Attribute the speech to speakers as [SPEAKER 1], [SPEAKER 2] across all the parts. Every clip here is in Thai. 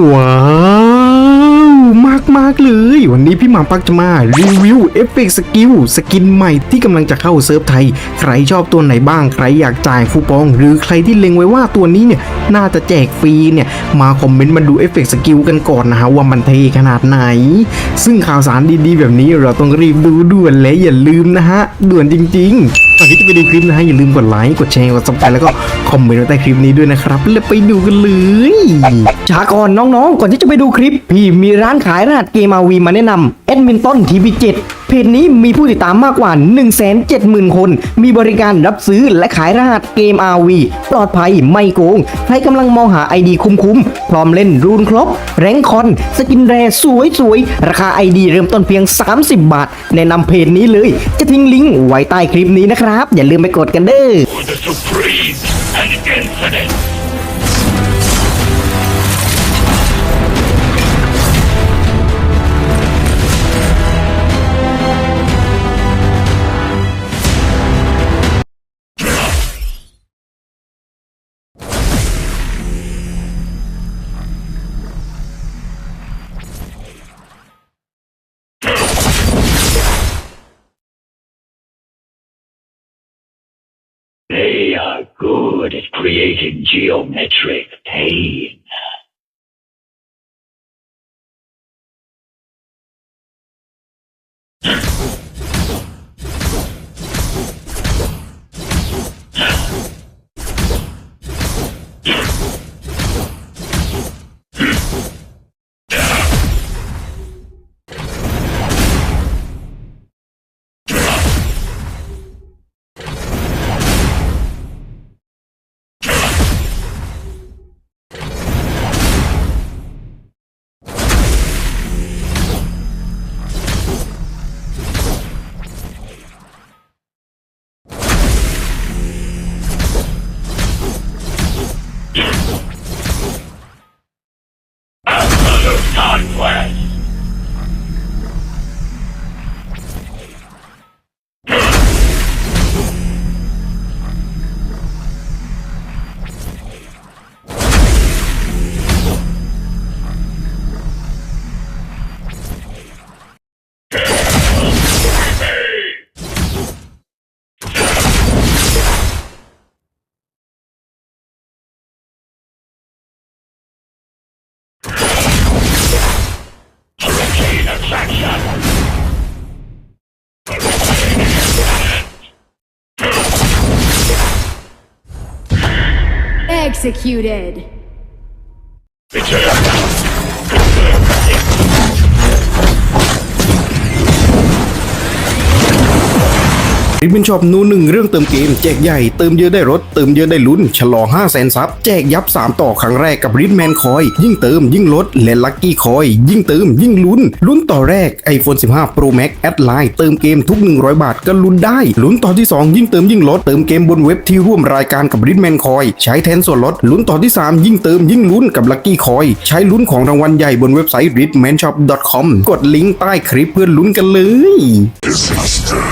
[SPEAKER 1] ว้าวมากมากเลย วันนี้พี่หมาปักจะมารีวิวเอฟเฟกต์สกิลสกินใหม่ที่กำลังจะเข้าเซิร์ฟไทย ใครชอบตัวไหนบ้าง ใครอยากจ่ายคูปอง หรือใครที่เล็งไว้ว่าตัวนี้เนี่ย น่าจะแจกฟรีเนี่ย มาคอมเมนต์มาดูเอฟเฟกต์สกิลกันก่อนนะฮะว่ามันเทขนาดไหน ซึ่งข่าวสารดีๆ แบบนี้เราต้องรีบดูด่วนและอย่าลืมนะฮะด่วนจริง ๆ ก่อนที่จะไปดูคลิปนะฮะอย่าลืมกดไลค์กดแชร์กดซับสไครต์แล้วก็คอมเมนต์ไว้ใต้คลิปนี้ด้วยนะครับแล้วไปดูกันเลย
[SPEAKER 2] ช้าก่อนน้องๆ ก่อนที่จะไปดูคลิป พี่มีร้านขายรหัสเกมอาวีมาแนะนำ ดมินต้นทีวีเจ็ดเพจนี้มีผู้ติดตามมากกว่า 1 7 0 0 0 0 คน มีบริการรับซื้อและขายรหัสเกม RV ปลอดภัยไม่โกง ใครกำลังมองหา ID คุ้มๆ พร้อมเล่นรูนครบ แรงคอน สกินแรสวยๆ ราคา ID เริ่มต้นเพียง 30 บาท แนะนำเพจนี้เลย จะทิ้งลิงก์ไว้ใต้คลิปนี้นะครับ อย่าลืมไปกดกันเด้อ
[SPEAKER 3] They are good at creating geometric pain.
[SPEAKER 4] executed.
[SPEAKER 1] ริบบินช็อปนูหนึ่งเรื่องเติมเกม แจกใหญ่เติมเยอะได้รถ เติมเยอะได้ลุ้น ฉลอง5 0 0แสนซับแจกยับ 3 ต่อครั้งแรกกับริดแมนคอย ยิ่งเติมยิ่งลดและลัคกี้คอย ยิ่งเติมยิ่งลุ้น ลุ้นต่อแรก iPhone 15 Pro Max แอดไลน์เติมเกมทุก 100 บาทก็ลุ้นได้ ลุ้นต่อที่ 2 ยิ่งเติมยิ่งลด เติมเกมบนเว็บที่ร่วมรายการกับริดแมนคอย ใช้แทนส่วนลด ลุ้นต่อที่ 3 ยิ่งเติมยิ่งลุ้นกับลัคกี้คอย ใช้ลุ้นของรางวัลใหญ่บนเว็บไซต์ ritmanshop.com กดลิงก์ใต้คลิปเพื่อลุ้นกันเลย
[SPEAKER 3] disaster,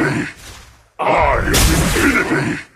[SPEAKER 3] infinity! I am infinity!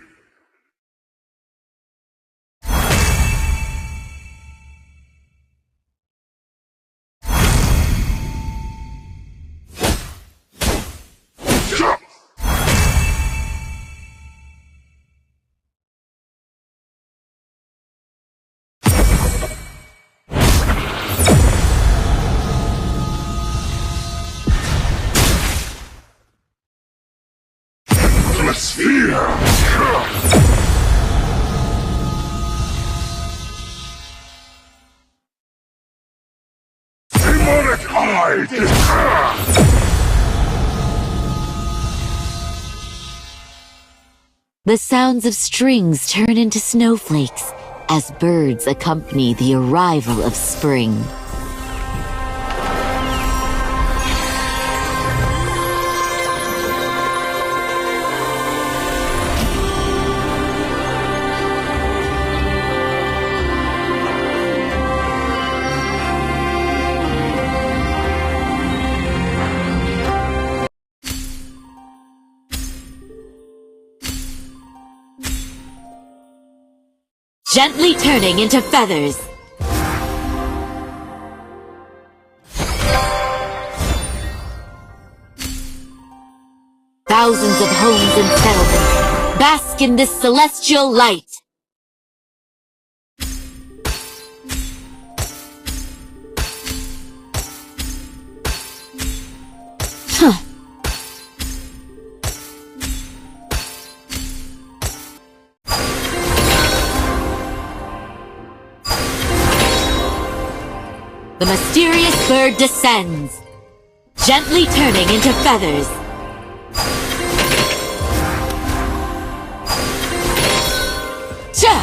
[SPEAKER 5] The sounds of strings turn into snowflakes.
[SPEAKER 4] as birds accompany the arrival of spring. Gently turning into feathers. Thousands of homes and settlements bask in this celestial light. The mysterious bird descends, gently turning into feathers. Cha!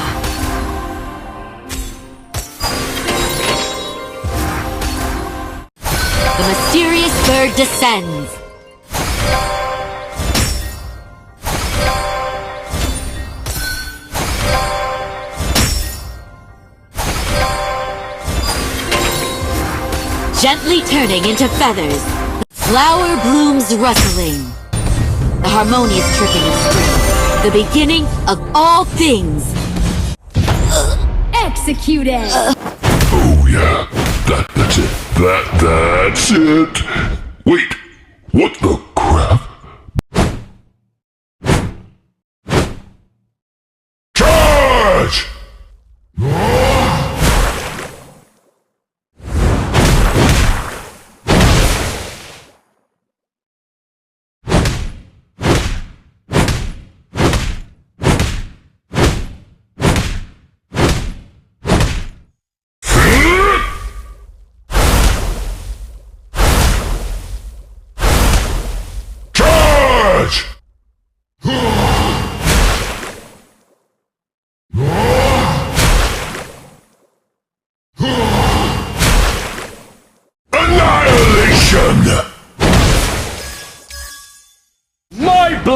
[SPEAKER 4] The mysterious bird descends. Gently turning into feathers. Flower blooms rustling. The harmonious tripping of spring. The beginning of all things.
[SPEAKER 5] Executed!
[SPEAKER 6] Oh yeah, that that's it. That that's it. Wait, what the crap?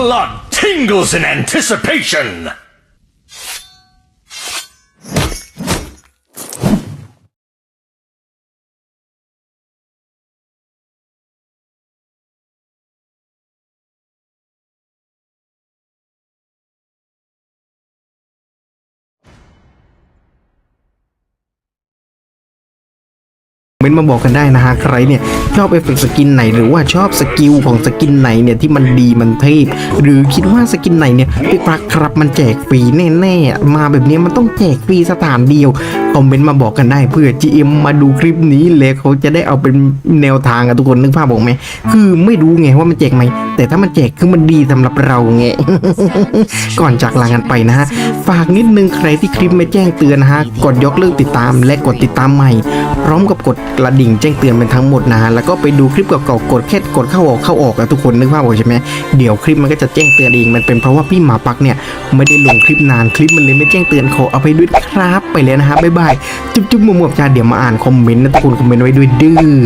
[SPEAKER 7] Blood tingles in anticipation!
[SPEAKER 1] ม้นต์มาบอกกันได้นะฮะใครเนี่ยชอบเอฟเฟกต์สกินไหนหรือว่าชอบสกิลของสกินไหนเนี่ยที่มันดีมันเทพหรือคิดว่าสกินไหนเนี่ยพี่ปลักครับมันแจกฟรีแน่ๆมาแบบนี้มันต้องแจกฟรีสถานเดียวคอมเมนต์มาบอกกันได้เพื่อ GM มาดูคลิปนี้แล้วเขาจะได้เอาเป็นแนวทางอะทุกคนนึกภาพบอกไหมคือไม่รู้ไงว่ามันแจกไหมแต่ถ้ามันแจกคือมันดีสำหรับเราไงก่อนจากลากันไปนะฮะฝากนิดนึงใครที่คลิปไม่แจ้งเตือนนะฮะกดยกเลิกติดตามและกดติดตามใหม่ พร้อมกับกดกระดิ่งแจ้งเตือนเป็นทั้งหมดนะฮะแล้วก็ไปดูคลิปเก่าๆกดแค่กดเข้าออกเข้าออกแล้วทุกคนนึกภาพออกใช่ไหมเดี๋ยวคลิปมันก็จะแจ้งเตือนเองมันเป็นเพราะว่าพี่หมาปักเนี่ยไม่ได้ลงคลิปนานคลิปมันเลยไม่แจ้งเตือนขอเอาไปด้วยครับไปเลยนะฮะบ๊ายบายจุ๊บๆมวบๆจ้าเดี๋ยวมาอ่านคอมเมนต์นะทุกคนคอมเมนต์ไว้ด้วยดื้อ